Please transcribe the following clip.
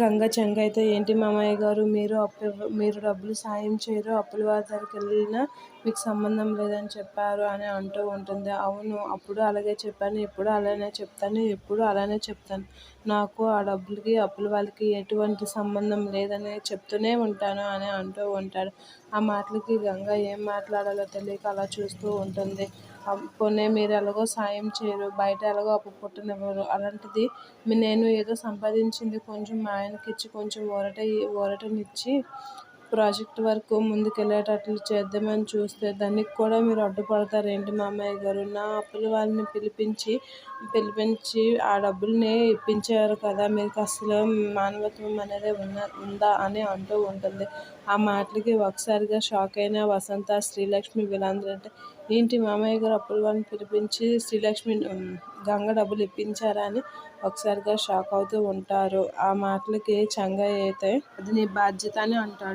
గంగ చెంగయ్యతో ఏంటి మామయ్య గారు? మీరు అప్పు మీరు డబ్బులు సాయం చేయరు. అప్పుల వారి దగ్గరికి వెళ్ళినా మీకు సంబంధం లేదని చెప్పారు అని అంటూ ఉంటుంది. అవును అప్పుడు అలాగే చెప్పాను. ఎప్పుడు అలానే చెప్తాను. ఎప్పుడు అలానే చెప్తాను. నాకు ఆ డబ్బులకి అప్పుల వాళ్ళకి ఎటువంటి సంబంధం లేదని చెప్తూనే ఉంటాను అని అంటూ ఉంటాడు. ఆ మాటలకి గంగ ఏం మాట్లాడాలో తెలియక అలా చూస్తూ ఉంటుంది. పోనీ మీరు ఎలాగో సాయం చేయరు బయట ఎలాగో అప్పు పుట్టనివ్వరు. అలాంటిది నేను ఏదో సంపాదించింది కొంచెం మా ఆయనకి ఇచ్చి కొంచెం ఊరట ఊరటనిచ్చి ప్రాజెక్ట్ వర్క్ ముందుకెళ్ళేటట్లు చేద్దామని చూస్తే దానికి కూడా మీరు అడ్డుపడతారేంటి మా మామయ్య గారు? నా అప్పుల వాళ్ళని పిలిపించి పిలిపించి ఆ డబ్బుల్ని ఇప్పించారు కదా మీకు అసలు మానవత్వం అనేది ఉన్న ఉందా అని అంటూ ఉంటుంది. ఆ మాటలకి ఒకసారిగా షాక్ అయిన వసంత శ్రీలక్ష్మి వీళ్ళందరూ అంటే ఏంటి మామయ్య గారు అప్పుల వాళ్ళని పిలిపించి శ్రీలక్ష్మి గంగ డబ్బులు ఇప్పించారా? అని ఒకసారిగా షాక్ అవుతూ ఉంటారు. ఆ మాటలకి చంగయ్య అయితే అది నీ బాధ్యత అని అంటాడు.